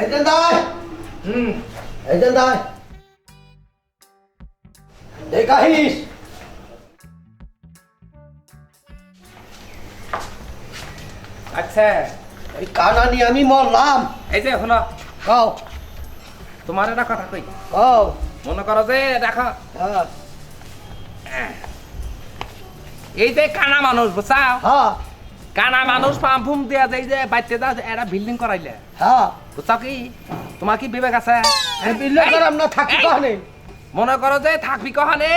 এইটা দায় হুম এইটা দায় দেখাইস আচ্ছা। এই কানা নিয়ে আমি মরলাম। এই যে শোনো। কও। তোমার একটা কথা কই? কও। মনে করো যে দেখো। হ্যাঁ। এই যে কানা মানুষ বুঝছাও? হ্যাঁ। কানা মানুষ পাম্প ফুম দিয়া যে বাচ্চা দাও একটা বিল্ডিং করাইলে। হ্যাঁ। বুঝছাও কি? তোমার কি বিবেক আছে? এই করাম না থাকি এই, মনে করো যে থাকবি কখানে?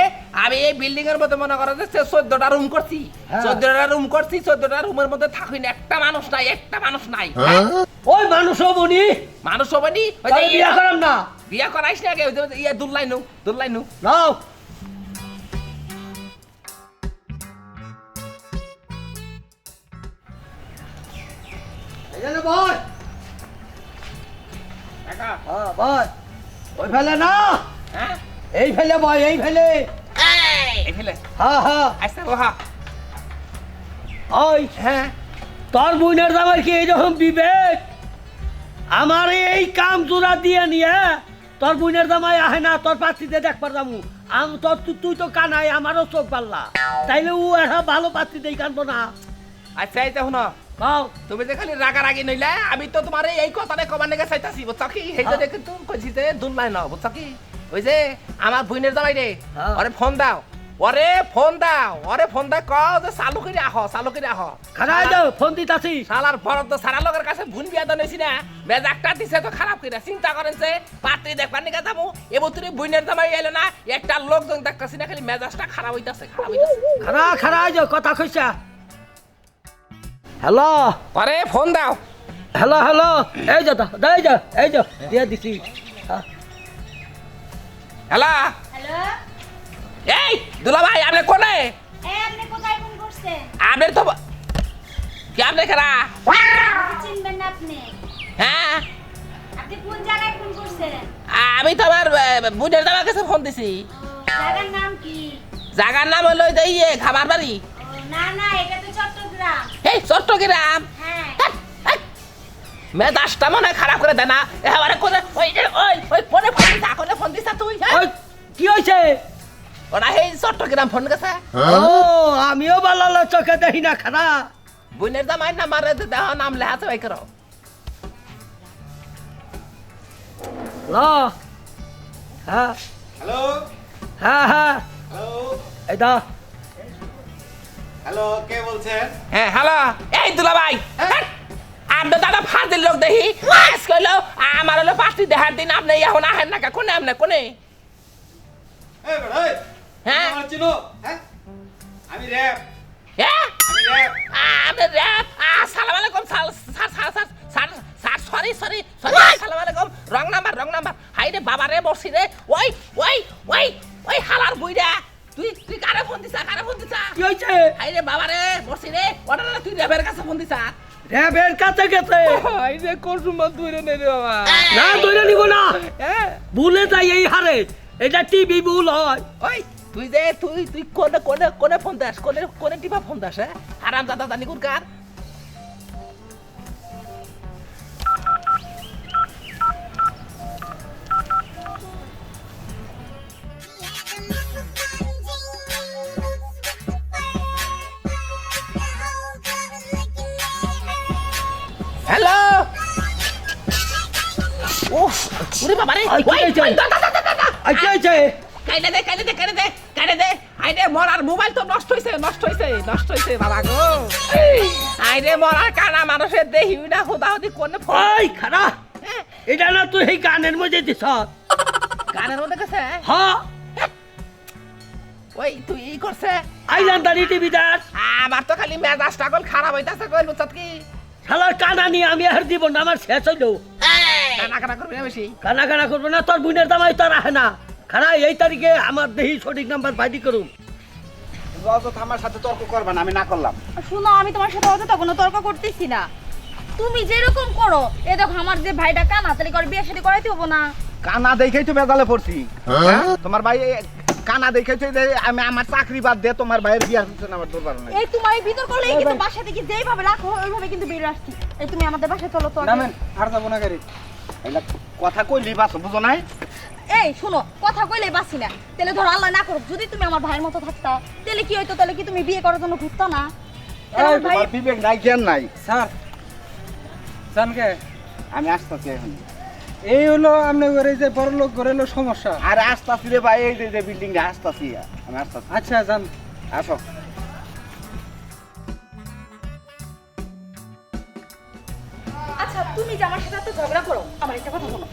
আমি এই বিল্ডিং এর মধ্যে মনে করো যে চোদ্দটা রুম করছি। হ্যাঁ। চোদ্দটা রুম করছি চোদ্দটা রুমের মধ্যে থাকুই না। একটা মানুষ নাই একটা মানুষ নাই। ওই মানুষ বনি। মানুষ হবে নি ওই যে তাই বিয়া করাম না। বিয়া করাইস না আগে ওই যে ইয়া দুল্লাইনু দুল্লাইনু নাও। এখানে বল হ্যাঁ বল। ওই ফেলে না। হ্যাঁ? এই ফেলে বয় এই ফেলে। এই! ফেলে। হ্যাঁ হ্যাঁ। আচ্ছা ওহা। ওই হ্যাঁ। তোর বোনের জামাই কি এইরকম বিবেক? আমার এই কাম জোড়া দিয়ে নিয়ে তোর বোনের জামাই আহে না তোর পাত্রিতে দেখবার যামু আম তোর তুই তো কানাই আমারও চোখ পাল্লা। তাইলে ও একটা ভালো পাত্রি দেই কানবো না। আচ্ছা এই তো শুনো পাও তুমি যে খালি রাগারাগি নইলে আমি তো তোমার এই কথাটা কবার লেগে চাইতাছি বুঝছ কি? সেই যে কিন্তু কইছি যে দুল্লাই ন বুঝছ কি? ওই যে আমার বইনের জামাই রে হ্যাঁ। ওরে ফোন দাও ওরে ফোন দাও ওরে ফোন দাও ক যে চালু করে আহ। চালু করে আহ খারাই দাও ফোন দিতাছি। শালার বরফ তো সারা লোকের কাছে ভুন বিয়া তো নইছি না মেজাকটা দিছে তো খারাপ করে চিন্তা করেন যে পাত্রী দেখবার নিকা যাব তুমি বইনের জামাই এলো না একটা লোকজন দেখতেছি না খালি মেজাজটা খারাপ হইতাছে খারাপ হইতাছে খারা খারাই যাও কথা কইছা হ্যালো আরে ফোন দাও। হ্যালো হ্যালো এই যা দা এই যা এই যা দিয়ে দিছি। হ্যাঁ। হ্যালো? হ্যালো? এই দুলা ভাই আপনি কোনে? এই আপনি কোথায় ফোন করছেন? আপনার তো কি আপনি আমাকে চিনবেন না আপনি। হ্যাঁ? আপনি কোন জায়গায় ফোন করছেন? আমি তো আমার বুঝের দাবার কাছে ফোন দিছি। জায়গার নাম কি? জায়গার নাম হলো ইয়ে খাবার বাড়ি না না এটা এই চট্টগ্রাম? হ্যাঁ। মেজাজটা মনে খারাপ করে না এবারে করে ওই ওই ওই ফোনে ফোন দিছা কোনে ফোন দিছা তুই হ্যাঁ? কি হয়েছে ওরা এই চট্টগ্রাম ফোন গেছে। ও আমিও বালালো চোখে দেখি না খারা বুনের জামাই নাম্বার দেহ নাম লেহাতে ভাই করো। ল। হ্যাঁ। হ্যালো। হ্যাঁ হ্যাঁ। হ্যালো। এই দা হ্যালো কে বলছেন? হ্যাঁ হ্যালো। এই দুলা ভাই। আপনি দাদা ফাঁদের লোক দেখি। আজ কইলো আমার হলো পাঁচটি দেহার দিন। আপনি এখন আহেন না কোনে আপনি কোনে? হ্যাঁ? আমার হ্যাঁ? আমি হ্যাঁ? র্যাপ সালাম আলাইকুম sir sir sir sir sir sir sorry sorry sorry সালাম আলাইকুম। Wrong number wrong number. High রে বাবা রে বসি রে ওই ওই ওই ওই হালার বুইরা তুই তুই কারে ফোন দিছা কারে ফোন দিছা? কি হইছে? আইরে রে বাবা রে বসি রে। ওটা না তুই রেবের কাছে ফোন দিছা। র্যাবের কাছে গেছে? আই রে কসুমা তুই রে নে রে বাবা। না ধরে নিব না। হ্যাঁ ভুলে যাই এই হারে। এটা টিভি ভুল হয়। ওই তুই যে তুই তুই কোনে কোনে কোনে ফোন দাস? কোনে কোনে টিপা ফোন দাস হ্যাঁ? আরাম দাদা জানি কোন কার ওরে বাবা রে ওই। আর কি হয়েছে কাইলে দে কাইলে দে কাইলে দে কাইলে দে আইরে মরার মোবাইল তো নষ্ট হইছে নষ্ট হইছে নষ্ট হইছে বাবা গো আইরে মরার কানা মানুষের দেহি না খোদা হদি কোনে ফোন ওই খারা এটা না তুই এই গানের মধ্যে দিছ গানের মধ্যে গেছে হ্যাঁ ওই তুই ই করছে আইলান্দারি টিভি দাস আমার তো খালি মেজাজটা কল খারাপ হইতাছে কইল বুঝছত কি শালার কানা নিয়ে আমি আর দিব না আমার শেষ হইল কানা কানা করবি না বেশি? কানা কানা না তোর বোনের দামাই তোর আহে না। খারা এই তারিখে আমার দেহি সঠিক নাম্বার বাইদি করুম। অযথা আমার সাথে তর্ক করবেন আমি না করলাম। শুনো আমি তোমার সাথে অযথা কোনো তর্ক করতেছি না। তুমি যেরকম করো এ দেখো আমার যে ভাইটা কানা তাহলে করে বিয়ে শাদী করাইতে হব না? কানা দেখেই তো বেজালে পড়ছি। হ্যাঁ? তোমার ভাই কানা দেখেই তো আমি আমার চাকরি বাদ দিয়ে তোমার ভাইয়ের বিয়ার পিছনে আমার দরবার নাই। এই তোমার এই ভিতর করলে কিন্তু বাসা থেকে যেইভাবে রাখো ওইভাবে কিন্তু বেরিয়ে আসছি। এই তুমি আমাদের বাসায় চলো তো। আর যাব না গাড়ি। কথা কইলি বাস বুঝো নাই? এই শোনো কথা কইলে বাসি না। তাহলে ধরো আল্লাহ না করুক যদি তুমি আমার ভাইয়ের মতো থাকতা তাহলে কি হইতো? তাহলে কি তুমি বিয়ে করার জন্য ঘুরতো না? তোমার বিবেক নাই জ্ঞান নাই। স্যার জানকে আমি আসতেছি এখন। এই হলো আপনি এই যে বড় লোক হলো সমস্যা। আর আসতাছি রে ভাই এই যে যে বিল্ডিংটা আসতাছি। আমি আসতাছি। আচ্ছা জান আসো। তুমি যে আমার সাথে এত ঝগড়া করো আমার একটা কথা শোনো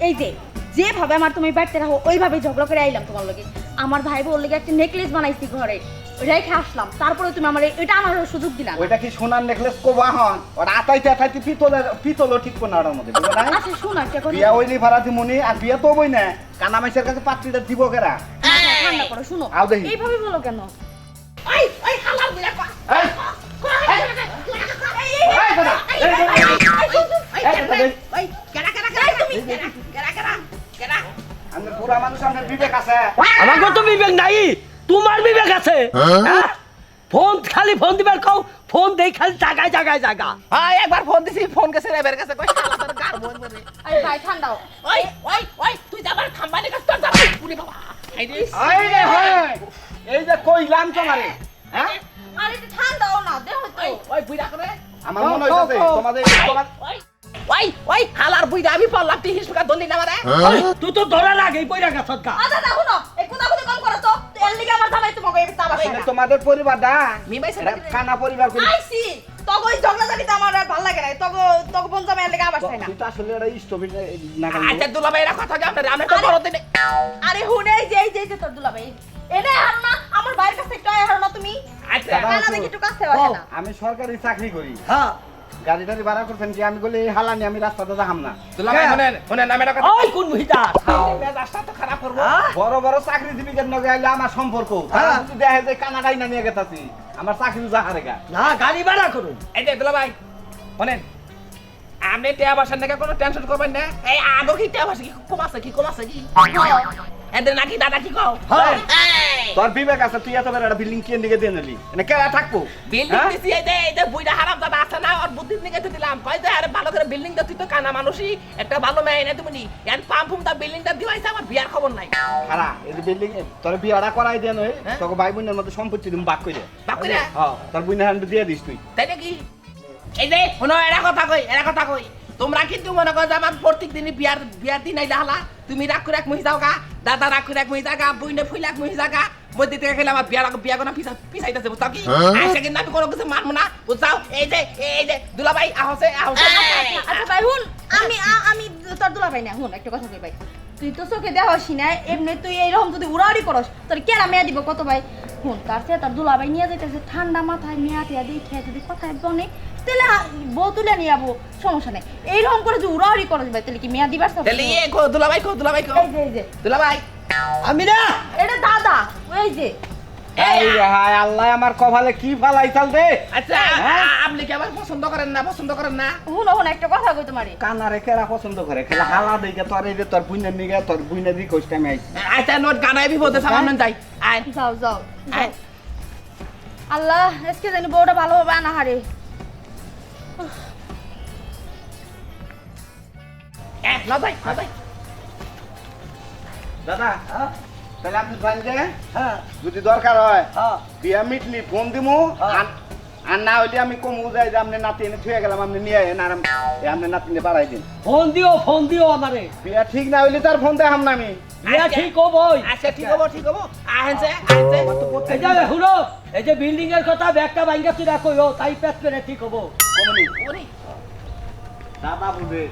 এই যে যেভাবে আমার তুমি বাড়িতে রাখো ওইভাবে ঝগড়া করে আইলাম তোমার লগে আমার ভাই বললে একটা নেকলেস বানাইছি ঘরে রেখে আসলাম তারপরে তুমি আমার এটা আমার সুযোগ দিলা। ওইটা কি সোনার নেকলেস কোবা হন ওটা আতাইতে আতাইতে পিতলের পিতলও ঠিক কোন ওটার মধ্যে বুঝো আচ্ছা শোনো একটা কথা বিয়া ওইলি ভাড়া দিমুনি আর বিয়া তো বই না কানা মাইসের কাছে পাত্রীটা দিব কেরা আচ্ছা, ঠান্ডা করো শুনো আও দেখি। এইভাবে বলো কেন ওই ওই হালার বুইড়া কয় এই, এই দাদা, এই, এই, এই, বিবেক নাই তোমার বিবেক আছে। হ্যাঁ? ফোন খালি ফোন দিবার কও ফোন দেই খালি জাগায় জাগায় জাগা। হ্যাঁ একবার ফোন দিছি ফোন গেছে রে কাছে কই? শালা তোর গার বই বলে আরে ভাই ঠান্ডাও। ওই ওই ওই তুই যাবার থাম্বানি কাছে তোর যাবি পুরি বাবা। এই রে এই রে, হয়। এই যে কইলাম তোমারে হ্যাঁ? আরে ঠান্ডাও না দেখো তো। ওই করে। আমার মনে হইতাছে তোমাদের তোমার ওই ওই হালার বুইড়া আমি পড়লাম তুই হিসকা দলি না মারে ওই, তুই তো ধরার আগেই পয়রা গেছ গা। আচ্ছা দেখো না কথা কথা কম করো তো। এর লিগে আমার জামাই তোমাকে এই তাবা এটা তোমাদের কানা পরিবার ঝগড়া জানিতে আমার আর ভালো লাগে না। তগো তগো বোন জামাই এর লিগে আবার চাই না তুই তো আসলে এটা স্টপিং না আচ্ছা দুলা ভাইরা কথা কি আমরা আমরা তো বড় দিনে আরে হুনে যে তোর দুলাভাই। এনে আর না আমার ভাইয়ের কাছে আয় হারো না তুমি। আচ্ছা। দাদা, দেখি একটু কাছে আসে না আমি সরকারি চাকরি করি। হ্যাঁ। গাড়ি টাড়ি ভাড়া করছেন কি আমি বলি হালানি আমি রাস্তাতে যাহাম না। কথা ওই কোন মহিলা? মেজাজটা তো খারাপ করব। হ্যাঁ? বড় বড় চাকরিজীবীদের নগে আইলে আমার সম্পর্ক। হ্যাঁ। দেখে যে কানাডাই না নিয়ে গেতাছি আমার চাকরি যাহারে গা। না গাড়ি ভাড়া করুন। এই যে দুলা ভাই শুনেন আপনি টিয়া বাসার নাকি কোনো টেনশন করবেন না। এই আগো কি টিয়া বাসা কি কম আছে কি কম আছে কি? এদের নাকি দাদা কি কও? হ্যাঁ। তোর বিবেক আছে তুই এত বড় একটা বিল্ডিং কিনে দিকে দিয়ে নিলি এনে কেরা থাকব? বিল্ডিং হ্যাঁ? দিছি এই যে এই যে বুইড়া হারাম দাদা আছে না ওর বুদ্ধির নিকে তো দিলাম। কয় যে আরে ভালো করে বিল্ডিং দা তুই তো কানা মানুষই। একটা ভালো মেয়ে এনে তুমি এন পাম ফুম দা বিল্ডিংটা দিওয়াইছে আমার বিয়ার খবর নাই। খারা এই যে বিল্ডিং তোর বিয়াটা করাই দেন ওই হ্যাঁ? তোকে ভাই বোনের মধ্যে সম্পত্তি তুমি ভাগ করে ভাগ কইরা? হ্যাঁ তোর বোনের হান্ডু দিয়ে দিস তুই। তাই নাকি? এই যে শোনো এরা কথা কই এরা কথা কই। তোমরা কিন্তু মনে করো যে আমার প্রত্যেক দিনই বিয়ার বিয়ার দিন আইলা হালা। তুমি রাগ করে এক মহি যাও গা। দাদা রাগ করে এক মহি যাগা বইনে ফুইলাক মহি যাগা মধ্যে থেকে খেলে আমার বিয়ার বিয়া কোনো পিছা পিছাইতেছে বুঝতাও কি? আইসা কিন্তু আমি কোনো কিছু মানবো না। বুঝছাও এই যে এই যে দুলাভাই আহসে আহসে আচ্ছা ভাই হুন আমি আমি তোর দুলাভাই না হুন একটা কথা কই ভাই। তুই তো চোখে হসি না এমনি তুই এইরকম যদি উড়াউড়ি করস তোর কেনা মেয়া দিব কত ভাই? হুন তার চেয়ে তোর দুলাভাই নিয়ে যেতেছে ঠান্ডা মাথায় মেয়া টিয়া দিয়ে খেয়ে যদি কথায় বনে তাহলে বউ তুলে নিয়ে যাব সমস্যা নেই। এইরকম করে যে উড়াউড়ি করে যাবে তাহলে কি মেয়া দিবার তাহলে ইয়ে কো দুলাভাই কো দুলাভাই কো। এই যে এই যে। দুলাবাই আমি না এটা দাদা ওই যে। এই হায় আল্লাহ আমার কপালে কি ফালাইছাল রে? আচ্ছা হ্যাঁ? আপনি কি পছন্দ করেন না পছন্দ করেন না? হুন হুন একটা কথা কই তোমারে। কানারে কেরা পছন্দ করে? খেলা হালা দেখে তোর এই তোর বুনের নিগে তোর বুনের দিকে কইতে আমি আইছি। আচ্ছা নোট গানাই বিপদে সামান্য যাই। আয়। যাও যাও আল্লাহ আজকে জানি বউটা ভালোভাবে আনা হারে। না যাই না যাই দাদা হ্যাঁ তাহলে আপনি যে হ্যাঁ। যদি দরকার হয় হ্যাঁ। বিয়া মিটলি ফোন দিমু হ্যাঁ। আর- না হইলে আমি কমু যাই যে আপনি নাতি এনে থুয়ে গেলাম আপনি নিয়ে আইন আর আপনি নাতিনে বাড়াই দিন। ফোন দিও ফোন দিও আমারে। বিয়া ঠিক না হইলে তার ফোন দেখাম না আমি। বিয়া ঠিক হবই। আচ্ছা ঠিক হব ঠিক হব। আহেনছে আহেনছে এই যে শুনো এই যে বিল্ডিং এর কথা ব্যাগটা ভাঙ্গা তুই রাখো তাই পেট ঠিক হব। কমনি। দাদা বুঝে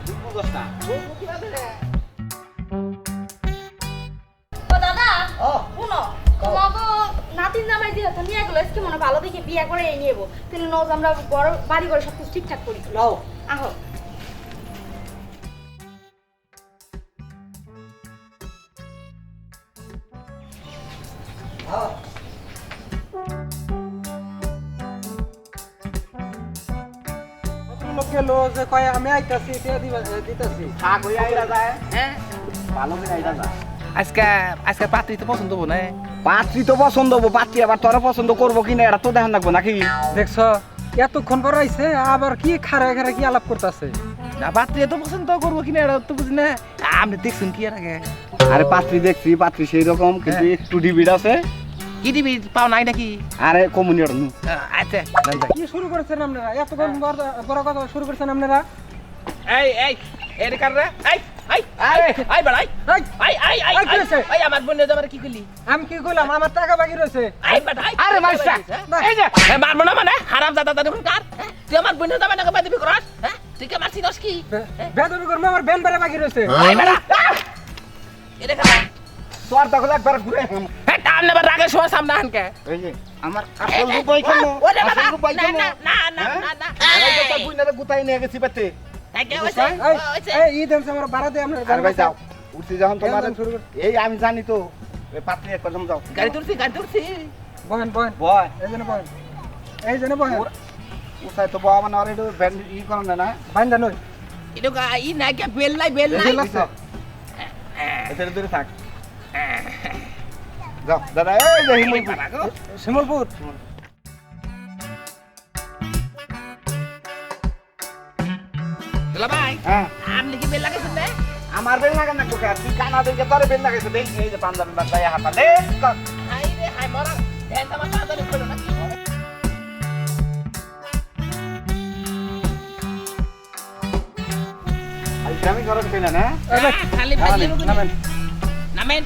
শুনো তোমাকে নাতিন জামাই দিয়ে তো নিয়ে গেলো আজকে মনে হয় ভালো দেখে বিয়ে করে নিয়ে যাব। তাহলে নজ আমরা বড় বাড়ি করে সবকিছু ঠিকঠাক করি। নাও। আহো। হ্যাঁ লোক যে কয় আমি আইতাছি দিতাছি। আইরা যায়? হ্যাঁ? ভালো করে আইরা যায়। আজকে আজকে পাত্রী তো পছন্দ হব না। পাত্রী তো পছন্দ হব পাত্রী আবার তোরা পছন্দ করব কিনা এটা তো দেখান লাগবো নাকি? দেখছ এতক্ষণ পর আইছে আবার কি খারা খারা কি আলাপ করতেছে? না পাত্রী এত পছন্দ করব কিনা এটা তো বুঝি না। আপনি দেখছেন কি এর আগে? আরে পাত্রী দেখছি পাত্রী সেই রকম কিন্তু হ্যাঁ। একটু ডিবিড আছে। কি দিবি পাও নাই নাকি? আরে কমুনিয়র নু। আচ্ছা। কি শুরু করেছেন আপনারা? এত বড় বড় কথা শুরু করেছেন আপনারা? এই এই এই কার রে এই। এই আরে এই বেড়াই এই এই এই, কি হয়েছে? এই আমার বোনের জামারে কি করলি আমি কি করলাম আমার টাকা বাকি রয়েছে এই বেড়াই আরে মাইসা, এই যে মারবো না মানে হারাম দাদা দাদা কার হ্যাঁ? তুই আমার বোনের জামাই নাকি বাদিবি করাস হ্যাঁ তুই কে মারছিস কি হ্যাঁ? বেদবি করব আমার বেন বেড়া বাকি রয়েছে এই বেড়া এটা কার তোর তখন একবার ঘুরে হ্যাঁ টান নেবার রাগে সময় সামনে আনকে এই যে আমার আসল রূপাই কেন আসল রূপাই না না না না না না আরে তো বুইনারে গুতাই নিয়ে গেছি পেতে তাকে হইছে এই, হইছে এই ঈদ হচ্ছে আমার ভাড়া দিয়ে আপনার আর ভাই যাও। উঠছি যখন তোমার একদম শুরু কর। এই আমি জানি তো ওই পাত্রী এক কদম যাও। গাড়ি তুলছি গাড়ি তুলছি। বহেন বহেন। বয়। এই জন্য বহেন। এই জন্য বহেন। ওর- উঠাই তো বাবা মানে ওর একটু ব্যান্ড ই করো না না? বাইন্দা নই এটা গা ই নাই কে বেল নাই বেল নাই। বেল আছে? এতে দূরে থাক। যাও দাদা এই যে হিমুল শিমলপুর দুলা ভাই হ্যাঁ। আপনি কি বেল লাগাইছেন না আমার বেল লাগে না কোকা তুই কানা দেখে তোর বেল লাগাইছে। দেখ এই যে পাঞ্জাবি বাদ হাতা লেস হাই রে হাই মরা। ধ্যান আমার তাড়াতাড়ি করো নাকি আমি ঘরে পেলে না এই ভাই, নামেন, নামেন। নামেন।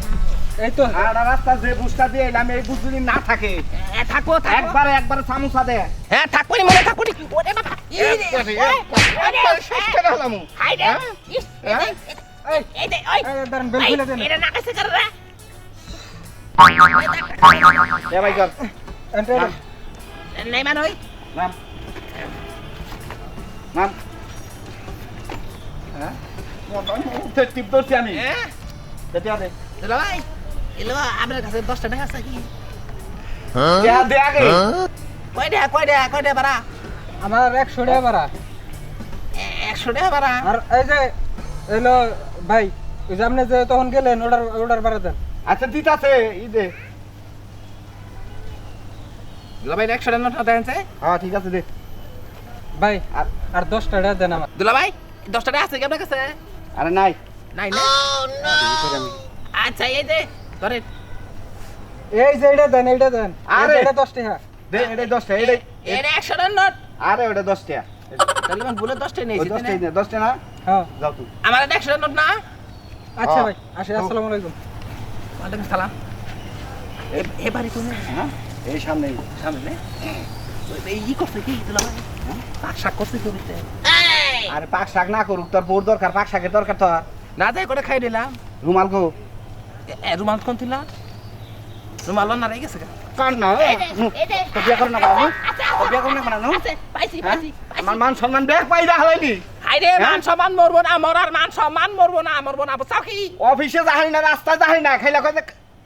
এই তো। আর রাস্তা যে বুঝটা দিয়ে এলাম এই বুঝ যদি না থাকে এ, থাকো থাকো। একবারে একবারে সামোসা দে। হ্যাঁ থাকো নি মনে থাকো ওরে বাবা হ্যাঁ? হ্যাঁ? টিপ ধরছি আমি। হ্যাঁ এলো আপনার কাছে দশটা টাকা আছে কি? দেয়া দে আগে। কয় টাকা কয় টাকা কয় টাকা বাড়া? আমার একশো টাকা ভাড়া একশো টাকা বাড়া আর এই যে এলো ভাই ওই যে আপনি যে তখন গেলেন ওটার ওটার ভাড়া দেন আচ্ছা দিত আছে ই দে দুলা ভাই একশো টাকা নোট দেনছে হ্যাঁ ঠিক আছে দে ভাই আর আর দশ টাকা দেন আমার দুলা ভাই দশটা টাকা আছে কি আপনার কাছে আরে নাই নাই না আচ্ছা এই দে ধরেন এই যে এটা দেন এইটা দেন আরে! এটা দশ টাকা দে এটা দশটা এটাই এটা একশো টাকার নোট আরে ওটা দশটা। তাহলে ভুলে নিয়েছি দশটাই নে? দশটা না? হ্যাঁ। যাও তুই আমার একশো নোট না? আচ্ছা হ্যাঁ। ভাই আসি আসসালামু আলাইকুম। ওয়ালাইকুম সালাম। এ- এ বাড়ি তুমি হ্যাঁ? এই সামনে। সামনে এই ই করছে কি? দুলা ভাই? পাক শাক করছে কি করতে আরে পাক শাক না করুক তোর বোর দরকার পাক শাকের দরকার তো না যাই করে খাই দিলাম। রুমাল গো। রুমাল কোন ছিল রুমাল না রেগে গেছে গা। কার না তো বিয়া করো না বাবু তো বিয়া করো না বানানো পাইছি? পাইছি আমার মান সম্মান দেখ পাই যা হলাইনি হাইরে হ্যাঁ? মান সম্মান মরবো না মরার মান সম্মান মরবো না মরবো না বুঝাও কি অফিসে যাহাই না রাস্তায় যাহাই না খাইলা কয়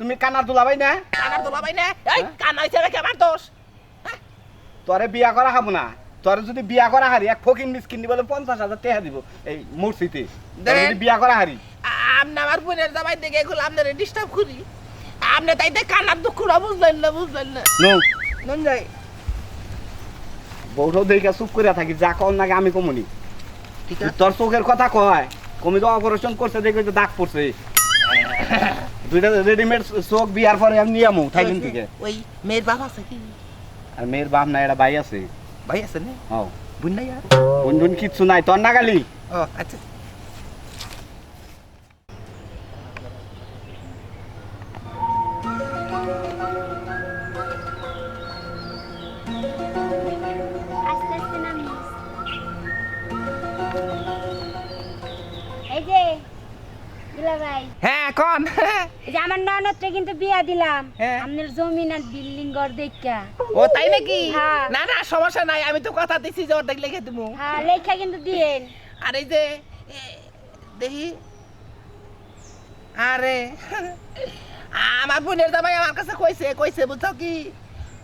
তুমি কানার দুলাবাই না কানার দোলা ভাই না এই হ্যাঁ? কানা হিসেবে কে আমার দোষ তোরে বিয়া করা হব না তোরে যদি বিয়া করা হারি এক ফকিন মিসকিন দি বলে পঞ্চাশ হাজার টাকা দিব এই মূর্তিতে বিয়া করা হারি আপনি আমার বোনের জামাই দেখে এগুলো আপনার ডিস্টার্ব করি আপনি তাইতে কানার দুঃখটা বুঝলেন না বুঝলেন না। নো। নুন যাই বউটাও দেখে চুপ করে থাকি যা নাকি আমি কমনি ঠিক তোর চোখের কথা কয় কমি তো অপারেশন করছে দেখে তো দাগ পড়ছে। দুইটা রেডিমেড চোখ বিয়ার পরে আমি নিয়ে আমু থাইকিন থেকে। ওই মেয়ের বাবা আছে কি? আর মেয়ের বাপ না এটা ভাই আছে। ভাই আছে না? ও বুন নাই বোন বোন কিচ্ছু নাই তোর নাগালি। ও আচ্ছা। কিন্তু বিয়া দিলাম। হ্যাঁ। আপনার জমিন আর বিল্ডিং ঘর দেখা। ও তাই নাকি? হ্যাঁ। না না সমস্যা নাই আমি তো কথা দিছি যে দেবো। হ্যাঁ লেখা কিন্তু দিয়েন। আর এই যে দেখি। আরে আমার বোনের জামাই আমার কাছে কইছে কইছে বুঝছ কি?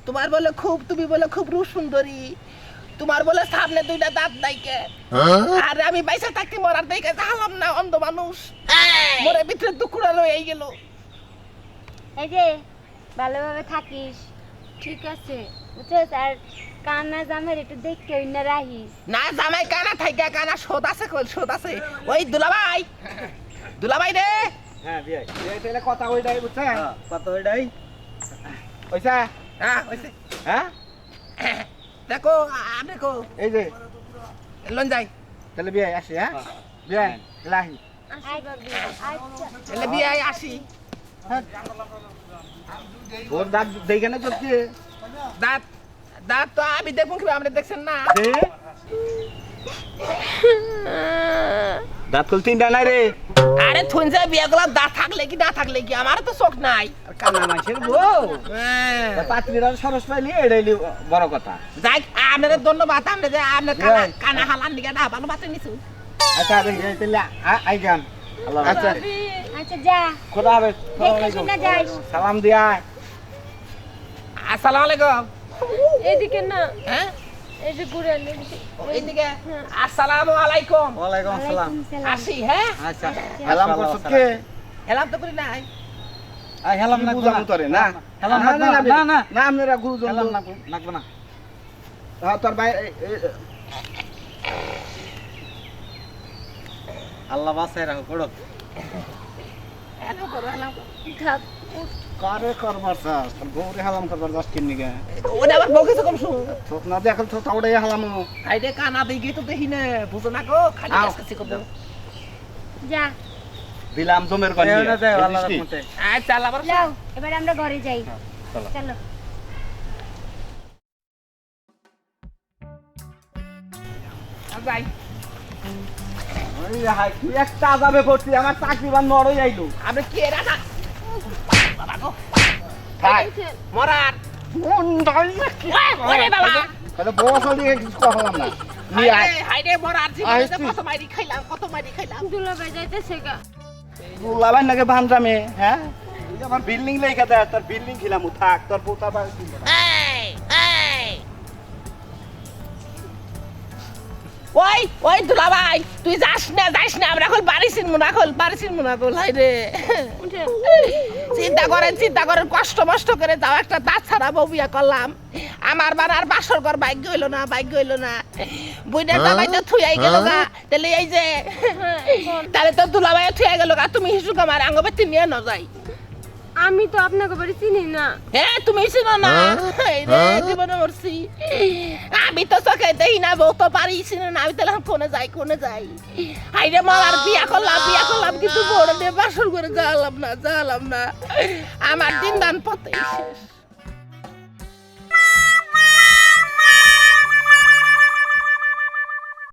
তোমার বলে খুব তুমি বলে খুব রূপ সুন্দরী তোমার বলে সামনে দুইটা দাঁত নাইকে। আর আমি বাইসা থাকতে মরার দেখে জানলাম না অন্ধ মানুষ। মরে ভিতরে দুকুড়া রয়ে গেল। এই যে ভালোভাবে থাকিস। ঠিক আছে। বুঝছিস আর কানা জামের একটু দেখতে ওই না রাহিস। না জামাই কানা থাইকা কানা শোধ আছে কই শোধ আছে। ওই দুলাভাই। দুলাভাই রে। হ্যাঁ বিয়াই। বিয়াই তাহলে কথা ওইটাই হ্যাঁ, কত ওইটাই ওইসা হ্যাঁ হইছে। হ্যাঁ? দেখো আপনি কো এই যে। লন যাই। তাহলে বিয়াই আসি হ্যাঁ? বিয়াই লাহি আচ্ছা এলে বিয়াই আসি। ওর দাঁত দেখে না চলছে দাঁত দাঁত তো আমি দেখব কি আপনি দেখছেন না? দাঁত খুল তিনটা নাই রে। আরে থুন যে বিয়া গুলো দাঁত থাকলে কি না থাকলে কি? আমার তো চোখ নাই। কানা মাছের বউ। হ্যাঁ। পাত্রীরা সরস পাইলি এটাই বড় কথা। যাই আপনাদের ধন্যবাদ আপনি যে আপনার কানা কানা হালান দিকে না ভালো বাতে নিছু আচ্ছা আই যান আচ্ছা। আচ্ছা যা। খোদা হাফেজ দেখে শুনে যাই। সালাম দিয়া। আসসালামু আলাইকুম। এদিকে না। হ্যাঁ? এই যে ঘুরে এইদিকে আসসালামু আলাইকুম। ওয়ালাইকুম আসসালাম। আসি হ্যাঁ? আচ্ছা। হেলাম করছ কে? হেলাম তো করি নাই। আই হেলাম না। বুঝাম তোরে না? হেলাম না না, না। না, না। না গুরুজন হেলাম না লাগবে। না হ্যাঁ তোর ভাই আল্লাহ বাসায় রাখো করো। করো। থাক কারে করবার চাস বউরে হালাম করবার চাস কিনি গে। ওটা আবার বউ কিছু কম শুন। তোক না দেখল তো তাওড়াই হালাম। আইডে কানা দিকে তো দেখি না বুঝো না গো খালি কাছে করব। যা। দিলাম দমের গনি এওনা দেয় আল্লাহ রহমতে। আল্লাহ আবার যাও এবার আমরা ঘরে যাই। চলো। চলো। তুই একটা যাবে করছি আমার চাকরি বান নড়ই আইলো। আপনি কি এরা না? মরার। নাকি ভান্ডামে হ্যাঁ? আমার বিল্ডিং লেখা দেয় তোর বিল্ডিং খিলাম থাক তোর পোতা বা ওই ওই দুলাভাই তুই যাস না যাস না আমরা এখন বাড়ি চিনবো না এখন বাড়ি চিনবো না বল হাই রে চিন্তা করেন চিন্তা করেন কষ্ট মষ্ট করে যাও একটা দাঁত ছাড়া বউ বিয়া করলাম। আমার বার আর বাসর ঘর ভাগ্য হইল না ভাগ্য হইল না। বুইনা জামাই তো থুয়াই গেল গা। তাহলে এই যে তাহলে তো দুলাভাই থুয়াই গেল গা। তুমি হিসু কামার আঙ্গবে নিয়ে ন যাই আমি তো আপনাকে বাড়ি চিনি না। হ্যাঁ তুমি চিনো না? জীবনে মরছি। আমি তো চোখে দেই না বউ তো বাড়ি চিনো না। আমি তাহলে কোনে যাই কোনে যাই? আইরে রে আর বিয়া করলাম বিয়া করলাম কিন্তু বড় দিয়ে বাসর করে জ্বালাম না জ্বালাম না। আমার দিন দান পথে শেষ।